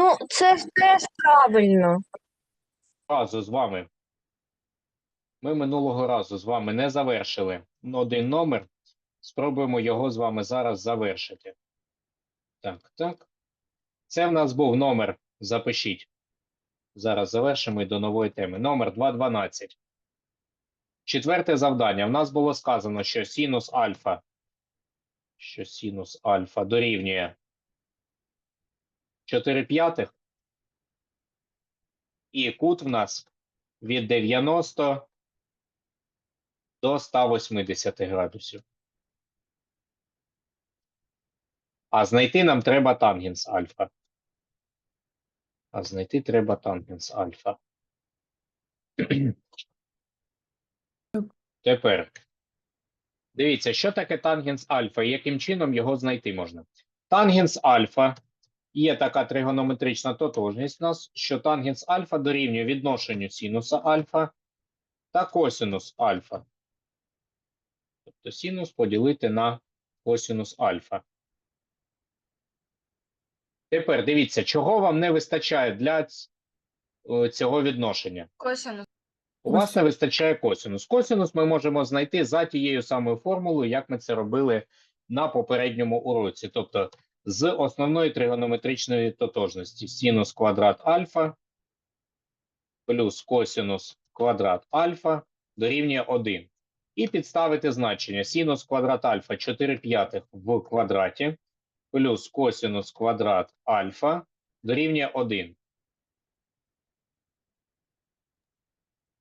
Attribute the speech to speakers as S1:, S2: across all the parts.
S1: Ну, це ж теж правильно.
S2: разу з вами. Ми минулого разу з вами не завершили один номер. Спробуємо його з вами зараз завершити. Так, так. Це в нас був номер. Запишіть. Зараз завершимо і до нової теми. Номер 212. Четверте завдання. В нас було сказано, що синус альфа, що синус альфа дорівнює 4 п'ятих. І кут в нас від 90 до 180 градусів. А знайти нам треба тангенс альфа. А знайти треба тангенс альфа. Тепер. Дивіться, що таке тангенс альфа і яким чином його знайти можна. Тангенс альфа є така тригонометрична тотожність у нас, що тангенс альфа дорівнює відношенню синуса альфа та косинус альфа. Тобто синус поділити на косинус альфа. Тепер дивіться, чого вам не вистачає для е, цього відношення.
S3: Косинус.
S2: У вас не вистачає косинус. Косинус ми можемо знайти за тією самою формулою, як ми це робили на попередньому уроці. Тобто з основної тригонометричної тотожності синус квадрат альфа плюс косинус квадрат альфа дорівнює 1. І підставити значення синус квадрат альфа 4 п'ятих в квадраті плюс косинус квадрат альфа дорівнює 1.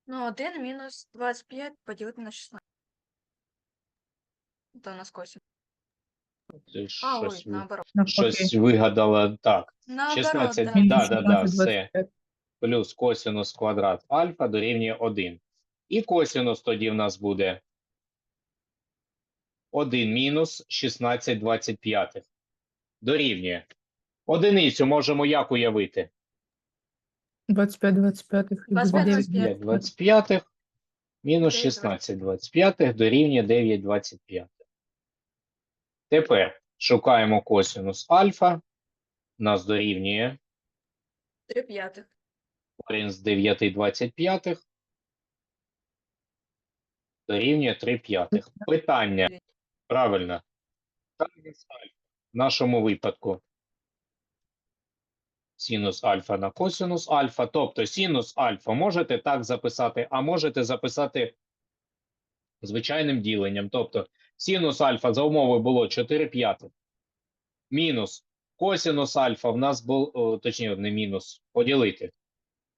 S3: Ну, 1 мінус 25 поділити на 16. То у нас косинус.
S2: Ти
S3: А,
S2: щось, ви-
S3: наоборот.
S2: щось вигадала так.
S3: Наоборот,
S2: 16
S3: да.
S2: Да, да, да, все. плюс косинус квадрат альфа дорівнює 1. І косинус тоді в нас буде 1 мінус 16 25. Дорівнює. Одиницю можемо як уявити?
S4: 25, 25.
S3: 25,
S2: 5 25 мінус
S3: 9
S2: 16 25 дорівнює 9 25. Тепер шукаємо косинус альфа. Нас дорівнює
S3: 3 п'ятих.
S2: корінь з 9 25 дорівнює 3 п'ятих. Питання. Правильно. Тангенс альфа. В нашому випадку синус альфа на косинус альфа. Тобто синус альфа можете так записати, а можете записати звичайним діленням. Тобто синус альфа за умовою було 4 п'ятих. Мінус косинус альфа в нас був, точніше, не мінус, поділити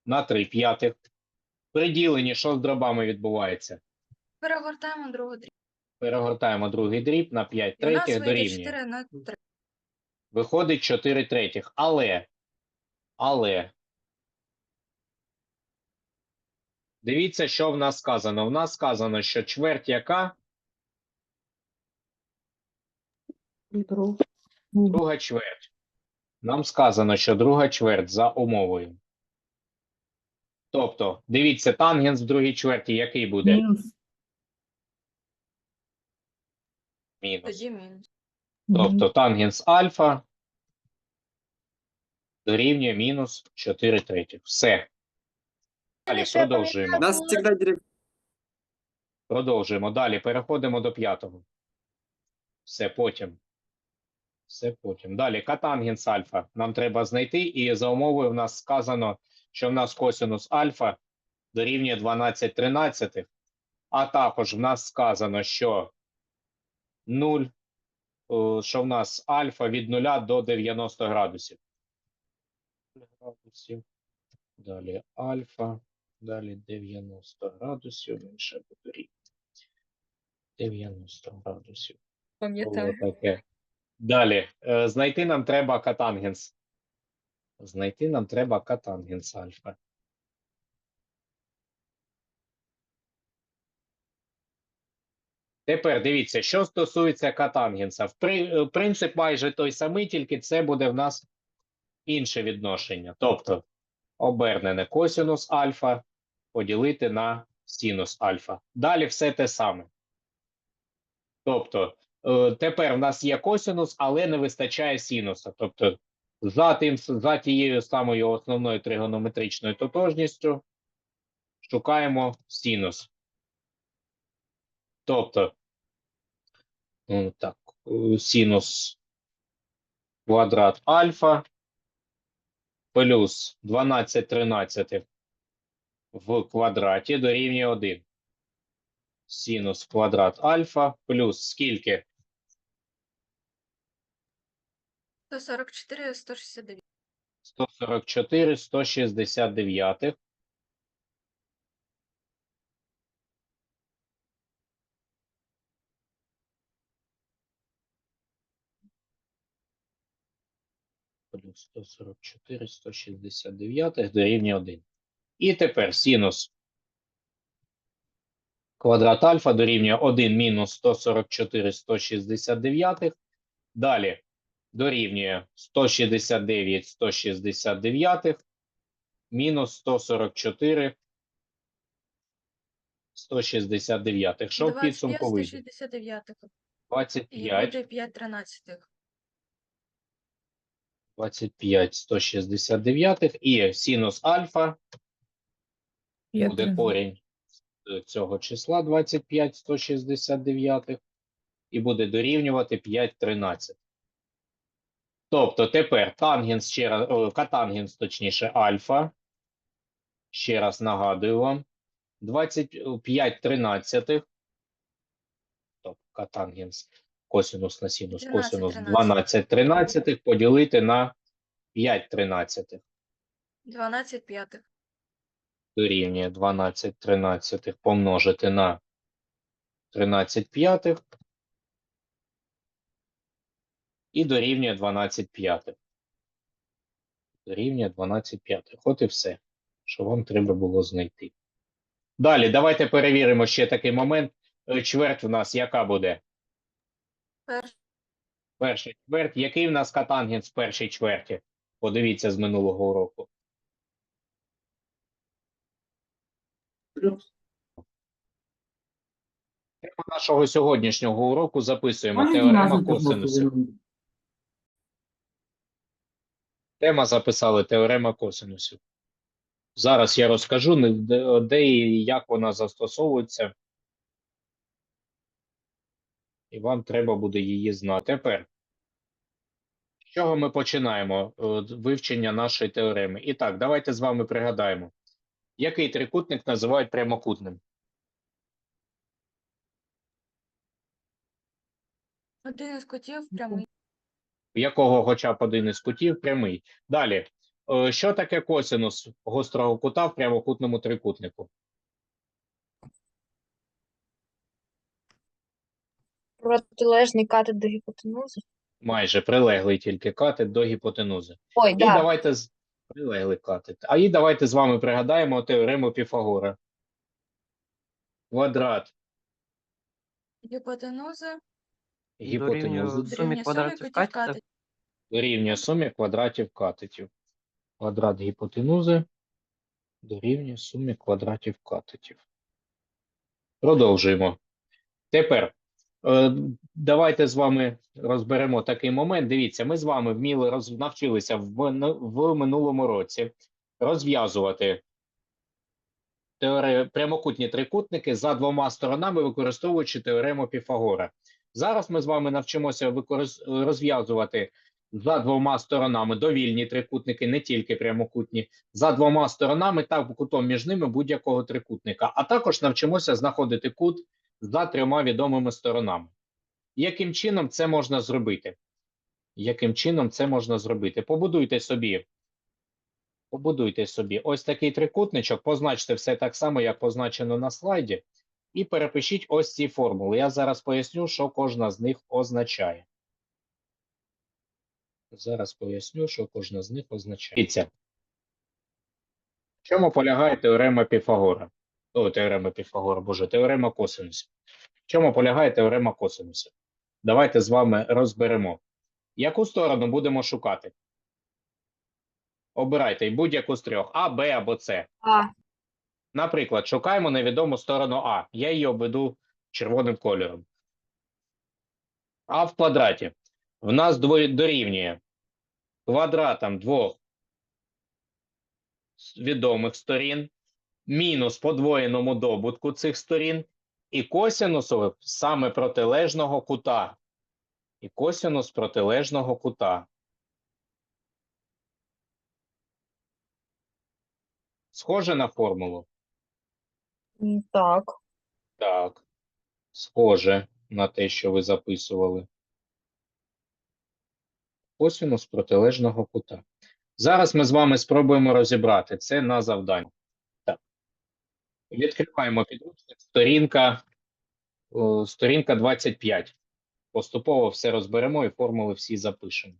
S2: на 3 п'ятих. При діленні що з дробами відбувається?
S3: Перегортаємо другу дріб.
S2: Перегортаємо другий дріб на 5
S3: І у нас
S2: третіх
S3: вийде
S2: дорівнює.
S3: 4 на 3.
S2: Виходить 4 третіх. Але, але, дивіться, що в нас сказано. В нас сказано, що чверть яка? Друга чверть. Нам сказано, що друга чверть за умовою. Тобто, дивіться, тангенс в другій чверті який буде?
S4: Мінус.
S2: Мінус.
S3: Тоді мінус.
S2: Тобто тангенс альфа дорівнює мінус 4 третіх. Все. Далі продовжуємо.
S5: Нас.
S2: Продовжуємо. Далі переходимо до п'ятого. Все потім. Все потім. Далі катангенс альфа. Нам треба знайти, і за умовою в нас сказано, що в нас косинус альфа дорівнює 12 тринадцятих, а також в нас сказано, що 0, що в нас альфа від 0 до 90 градусів. Градусів. Далі альфа. Далі 90 градусів. Менше буде рівня. 90 градусів. Таке. Далі. Е, Знайти нам треба катангенс. Знайти нам треба катангенс альфа. Тепер дивіться, що стосується катангенса. При- е, принцип майже той самий, тільки це буде в нас інше відношення. Тобто обернене косинус альфа поділити на синус альфа. Далі все те саме. Тобто, тепер в нас є косинус, але не вистачає синуса. Тобто За, тим, за тією самою основною тригонометричною тотожністю шукаємо синус. Тобто, ну, так, е, синус квадрат альфа плюс 12 13 в квадраті дорівнює 1. Синус квадрат альфа плюс скільки?
S3: 144, 169.
S2: 144, 169. Плюс 144, 169 дорівнює 1. І тепер синус квадрат альфа дорівнює 1 мінус 144, 169. Далі дорівнює 169, 169 мінус 144, 169. Що в
S3: 25,
S2: підсумку вийде?
S3: 169. І
S2: 25,
S3: буде 5 13.
S2: 25, 169 і синус альфа буде
S4: три.
S2: корінь цього числа 25, 169 і буде дорівнювати 5 13. Тобто тепер тангенс ще раз, о, катангенс, точніше, альфа. Ще раз нагадую вам. 25 13. Тобто катангенс косинус на синус,
S3: 13
S2: косинус
S3: 13.
S2: 12 13 поділити на 5 13.
S3: 12 п'ятих.
S2: Дорівнює 12 13 помножити на 13 п'ятих. І дорівнює 12 п'ятих. Дорівнює 12 п'ятих. От і все, що вам треба було знайти. Далі, давайте перевіримо ще такий момент. Е, Чверть у нас яка буде?
S3: Перший
S2: Перша чверть. Який в нас катангенс в першій чверті? Подивіться з минулого уроку. Тема нашого сьогоднішнього уроку записуємо теорема косинусів. Тема записали теорема косинусів. Зараз я розкажу, де, і як вона застосовується. І вам треба буде її знати. Тепер, з чого ми починаємо е, вивчення нашої теореми? І так, давайте з вами пригадаємо, який трикутник називають прямокутним?
S3: один із котів прямий.
S2: Якого хоча б один із кутів прямий. Далі, е, що таке косинус гострого кута в прямокутному трикутнику?
S1: Протилежний катет до гіпотенузи.
S2: Майже прилеглий тільки катет до гіпотенузи.
S1: Ой,
S2: І
S1: да.
S2: давайте з прилеглий катет. А і давайте з вами пригадаємо теорему Піфагора. Квадрат
S3: Гіпотенузи.
S2: Гіпотенузи
S5: Дорівнює сумі
S3: Дорівнює
S5: квадратів
S3: котів
S5: катета.
S3: катетів.
S2: дорівнює сумі квадратів катетів. Квадрат гіпотенузи дорівнює сумі квадратів катетів. Продовжуємо. Тепер е, давайте з вами розберемо такий момент. Дивіться, ми з вами вміли роз, навчилися в, в минулому році розв'язувати теоре, прямокутні трикутники за двома сторонами, використовуючи теорему Піфагора. Зараз ми з вами навчимося розв'язувати за двома сторонами довільні трикутники, не тільки прямокутні, за двома сторонами та кутом між ними будь-якого трикутника. А також навчимося знаходити кут за трьома відомими сторонами. Яким чином це можна зробити? Яким чином це можна зробити? Побудуйте собі. Побудуйте собі ось такий трикутничок, позначте все так само, як позначено на слайді, і перепишіть ось ці формули. Я зараз поясню, що кожна з них означає. Зараз поясню, що кожна з них означає. В чому полягає теорема Піфагора? О, теорема Піфагора, боже, теорема косинусів. В чому полягає теорема косинусів? Давайте з вами розберемо. Яку сторону будемо шукати? Обирайте будь-яку з трьох: А, Б або С.
S1: А.
S2: Наприклад, шукаємо невідому сторону А. Я її обведу червоним кольором. А в квадраті в нас дорівнює квадратом двох відомих сторін, мінус подвоєному добутку цих сторін, і косінусу саме протилежного кута. І косінус протилежного кута. Схоже на формулу?
S1: Так.
S2: Так. Схоже на те, що ви записували. Косинус протилежного кута. Зараз ми з вами спробуємо розібрати це на завданні. Так. Відкриваємо підручник. Сторінка, о, сторінка 25. Поступово все розберемо і формули всі запишемо.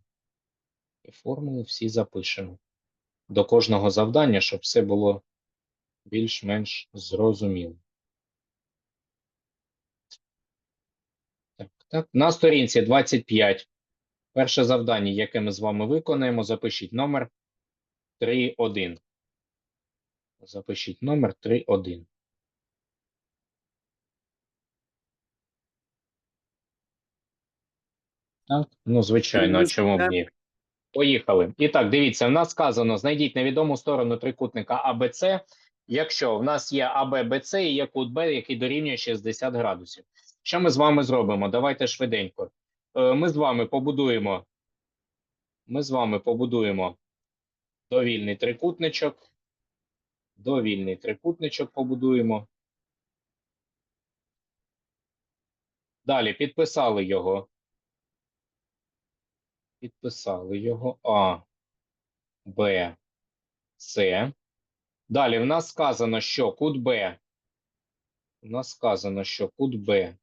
S2: І формули всі запишемо. До кожного завдання, щоб все було більш-менш зрозуміло. Так, так. На сторінці 25. Перше завдання, яке ми з вами виконаємо, запишіть номер 3.1. Запишіть номер 3.1. Так, ну, звичайно, чому б ні? Поїхали. І так, дивіться, в нас сказано, знайдіть невідому сторону трикутника АБЦ, якщо в нас є АБ, БЦ і є кут Б, який дорівнює 60 градусів. Що ми з вами зробимо? Давайте швиденько. Е, Ми з вами побудуємо. Ми з вами побудуємо довільний трикутничок. Довільний трикутничок побудуємо. Далі підписали його. Підписали його А, Б, С. Далі в нас сказано, що кут Б. У нас сказано, що кут Б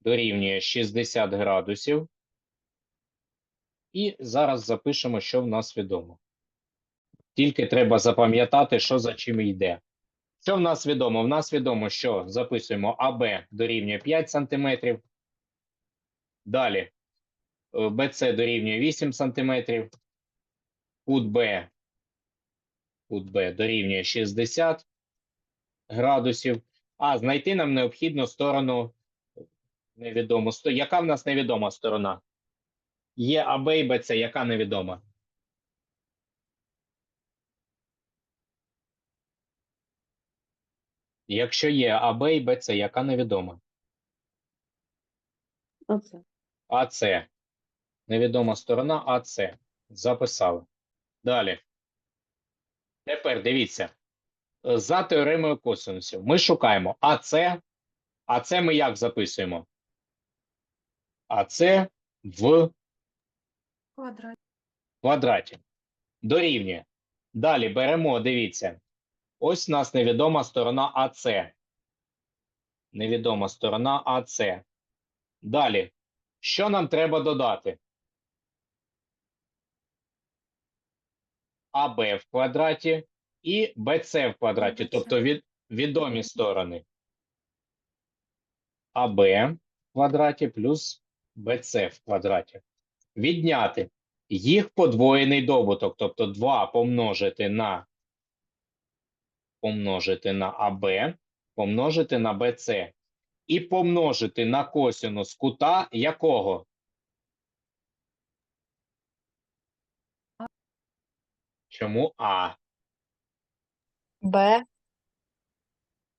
S2: дорівнює 60 градусів. І зараз запишемо, що в нас відомо. Тільки треба запам'ятати, що за чим йде. Що в нас відомо? В нас відомо, що записуємо АБ дорівнює 5 см. Далі БЦ дорівнює 8 см. Кут Б. Кут Б дорівнює 60 градусів. А знайти нам необхідно сторону невідому. Яка в нас невідома сторона? Є АБ і БЦ, яка невідома? Якщо є АБ і БЦ, яка невідома?
S4: Оце.
S2: АЦ. Невідома сторона АЦ. Записали. Далі. Тепер дивіться. За теоремою косинусів ми шукаємо АЦ. АЦ ми як записуємо? АЦ в
S3: Квадрат.
S2: квадраті. Дорівнює. Далі беремо, дивіться. Ось у нас невідома сторона АЦ. Невідома сторона АЦ. Далі. Що нам треба додати? АБ в квадраті і БЦ в квадраті, тобто від, відомі сторони. АБ в квадраті плюс БЦ в квадраті. Відняти їх подвоєний добуток, тобто 2 помножити на помножити на АБ, помножити на БЦ і помножити на косинус кута якого? Чому А?
S1: Б.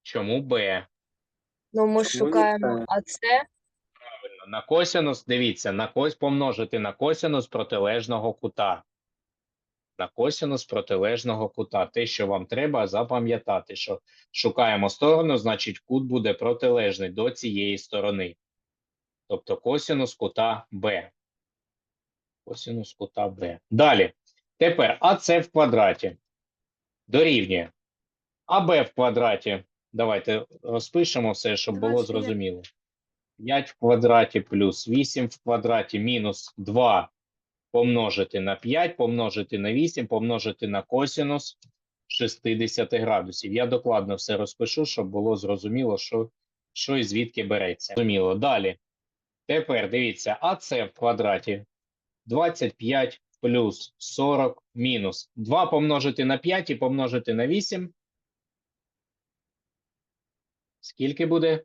S2: Чому Б?
S1: Ну, ми
S4: Чому
S1: шукаємо АЦ.
S2: Правильно, на косинус, дивіться, на кось помножити на косинус протилежного кута. На косинус протилежного кута. Те, що вам треба запам'ятати, що шукаємо сторону, значить кут буде протилежний до цієї сторони. Тобто косинус кута Б. Косинус кута Б. Далі. Тепер АЦ в квадраті дорівнює АБ в квадраті. Давайте розпишемо все, щоб було зрозуміло. 5 в квадраті плюс 8 в квадраті мінус 2 помножити на 5, помножити на 8, помножити на косінус 60 градусів. Я докладно все розпишу, щоб було зрозуміло, що, що і звідки береться. Зрозуміло. Далі. Тепер дивіться, АЦ в квадраті 25 плюс 40 мінус 2 помножити на 5 і помножити на 8. Скільки буде?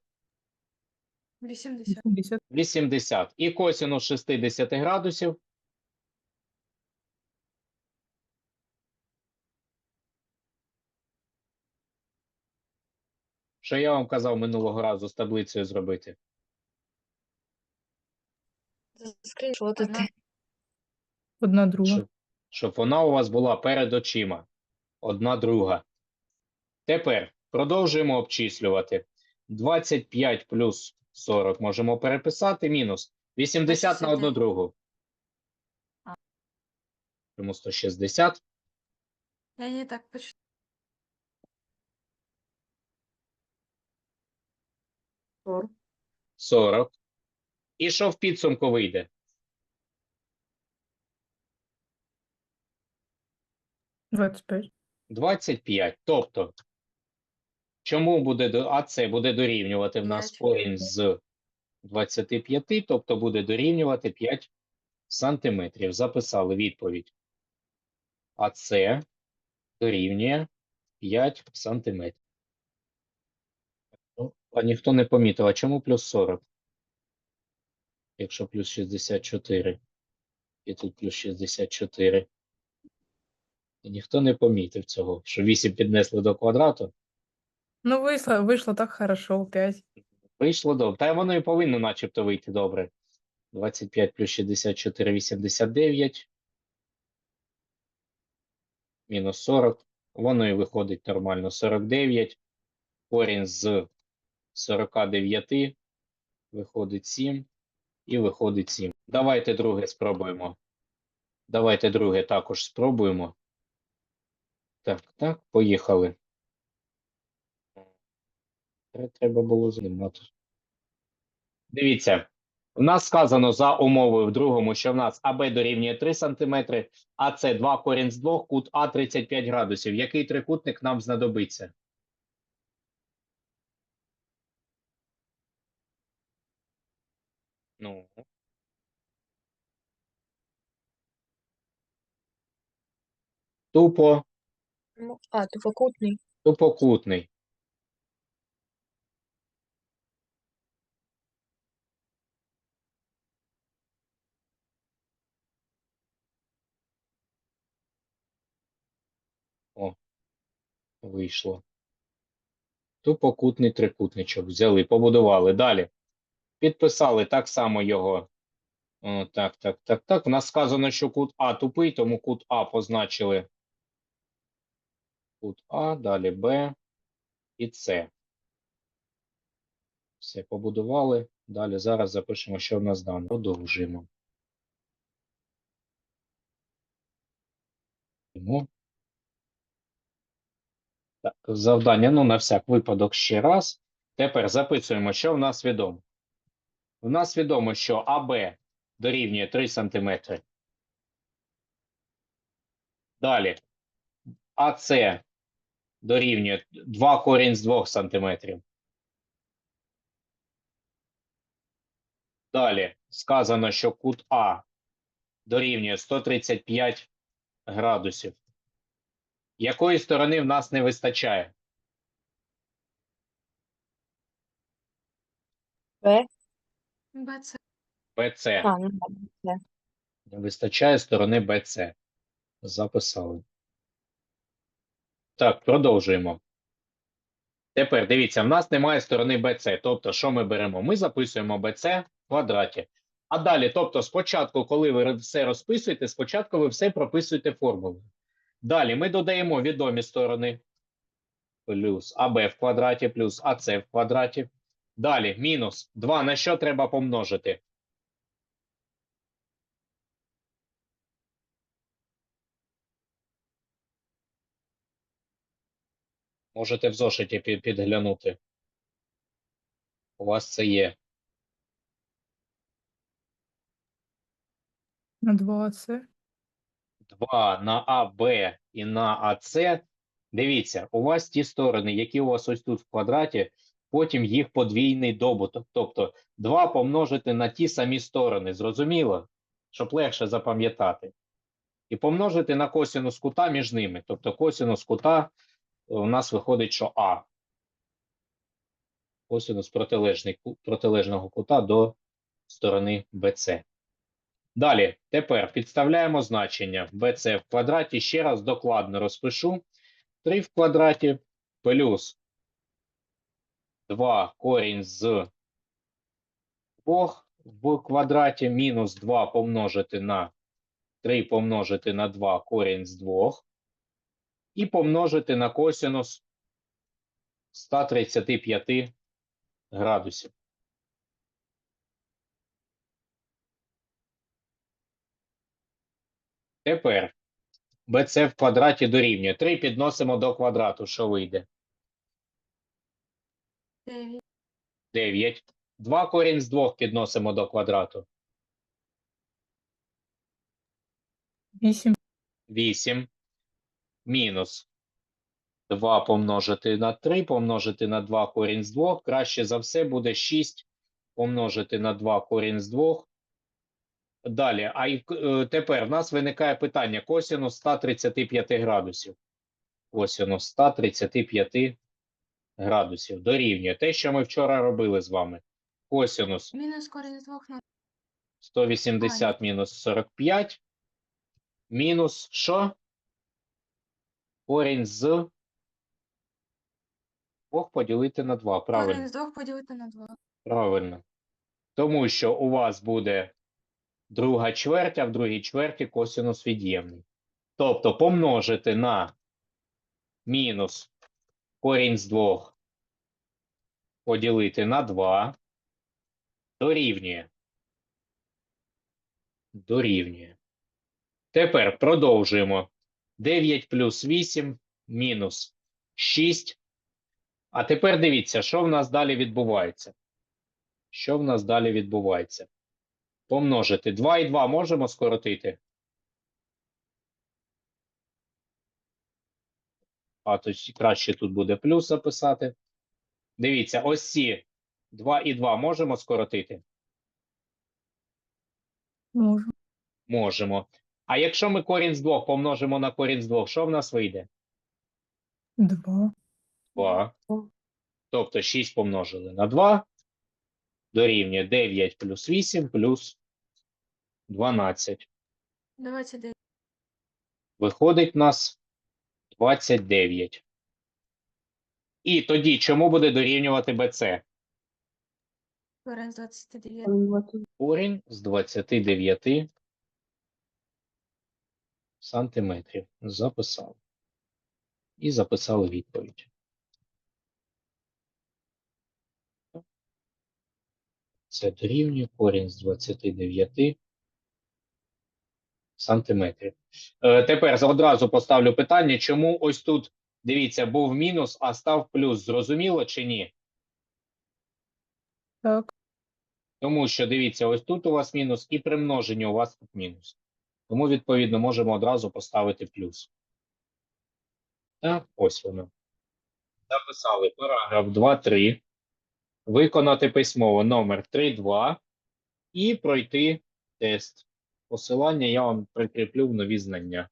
S3: 80.
S4: 80.
S2: 80. І косінус 60 градусів. Що я вам казав минулого разу з таблицею зробити?
S1: Скріншотити.
S4: Одна друга.
S2: Щоб, щоб вона у вас була перед очима. Одна друга. Тепер продовжуємо обчислювати. 25 плюс 40 можемо переписати. Мінус 80 на одну другу. Тому 160.
S3: Я не так почти.
S2: 40. І що в підсумку вийде?
S4: 25.
S2: 25. Тобто, чому буде до АЦ буде дорівнювати в нас корінь з 25, тобто буде дорівнювати 5 сантиметрів. Записали відповідь. АЦ дорівнює 5 сантиметрів. Ну, А ніхто не помітив, а чому плюс 40? Якщо плюс 64. І тут плюс 64. І ніхто не помітив цього, що 8 піднесли до квадрату.
S4: Ну, вийшло, вийшло так хорошо, 5.
S2: Вийшло добре. Та воно і повинно начебто вийти добре. 25 плюс 64 – 89. Мінус 40. Воно і виходить нормально. 49. Корінь з 49. Виходить 7. І виходить 7. Давайте друге спробуємо. Давайте друге також спробуємо. Так, так, поїхали. Треба було знімати. Дивіться, в нас сказано за умовою в другому, що в нас АБ дорівнює 3 см, АС 2 корінь з 2, кут А 35 градусів. Який трикутник нам знадобиться? Ну. Тупо,
S1: Ну, А, тупокутний.
S2: тупокутний. О, вийшло. Тупокутний трикутничок. Взяли, побудували. Далі. Підписали так само його. О, так, так, так, так. У нас сказано, що кут А тупий, тому кут А позначили. Кут А, далі Б і С. Все, побудували. Далі зараз запишемо, що в нас дано. Продовжуємо. Так, завдання, ну, на всяк випадок ще раз. Тепер записуємо, що в нас відомо. В нас відомо, що АБ дорівнює 3 см. Далі. АС дорівнює 2 корінь з 2 см. Далі сказано, що кут А дорівнює 135 градусів. Якої сторони в нас не вистачає?
S1: Б.
S3: БЦ.
S2: БЦ.
S1: Ну.
S2: Не вистачає сторони БЦ. Записали. Так, продовжуємо. Тепер дивіться, в нас немає сторони BC. Тобто, що ми беремо? Ми записуємо BC в квадраті. А далі, тобто, спочатку, коли ви все розписуєте, спочатку ви все прописуєте формулою. Далі ми додаємо відомі сторони. Плюс АБ в квадраті, плюс АС в квадраті. Далі мінус 2 на що треба помножити? Можете в зошиті підглянути. У вас це є.
S4: На 2 це.
S2: 2 на АБ і на АС. Дивіться, у вас ті сторони, які у вас ось тут в квадраті, потім їх подвійний добуток. Тобто 2 помножити на ті самі сторони. Зрозуміло? Щоб легше запам'ятати. І помножити на косинус кута між ними. Тобто косинус кута у нас виходить, що А. косинус протилежного кута до сторони BC. Далі, тепер підставляємо значення BC в квадраті. Ще раз докладно розпишу. 3 в квадраті плюс 2 корінь з 2 в квадраті мінус 2 помножити на 3 помножити на 2 корінь з 2 і помножити на косинус 135 градусів. Тепер BC в квадраті дорівнює. 3 підносимо до квадрату. Що вийде?
S3: 9.
S2: 9. 2 корінь з 2 підносимо до квадрату.
S4: Вісім.
S2: 8. Мінус 2 помножити на 3, помножити на 2 корінь з 2. Краще за все буде 6 помножити на 2 корінь з 2. Далі, а е, тепер в нас виникає питання косинус 135 градусів. Косинус 135 градусів дорівнює те, що ми вчора робили з вами. Косинус
S3: Мінус корінь з 2 на
S2: 180 мінус 45. Мінус що? Корінь з 2 поділити на 2. Правильно.
S3: корінь з 2 поділити на 2.
S2: Правильно. Тому що у вас буде друга чверть, а в другій чверті косинус від'ємний. Тобто помножити на мінус корінь з 2 поділити на 2 дорівнює. Дорівнює. Тепер продовжуємо. 9 плюс 8 мінус 6. А тепер дивіться, що в нас далі відбувається. Що в нас далі відбувається? Помножити 2 і 2 можемо скоротити? А то краще тут буде плюс записати. Дивіться, ось ці 2 і 2 можемо скоротити?
S4: Можу.
S2: Можемо. А якщо ми корінь з 2 помножимо на корінь з 2, що в нас вийде?
S4: Два.
S2: 2. Тобто 6 помножили на 2 дорівнює 9 плюс 8 плюс 12.
S3: 29.
S2: Виходить нас 29. І тоді чому буде дорівнювати BC?
S3: Корінь з 29.
S2: Корінь з 29 сантиметрів. Записав. І записали відповідь. Це дорівнює корінь з 29 сантиметрів. Е, тепер одразу поставлю питання, чому ось тут, дивіться, був мінус, а став плюс. Зрозуміло чи ні?
S4: Так.
S2: Тому що дивіться, ось тут у вас мінус, і при множенні у вас тут мінус. Тому, відповідно, можемо одразу поставити плюс. Так, ось воно. Записали параграф 2.3. Виконати письмово номер 3.2 і пройти тест. Посилання я вам прикріплю в нові знання.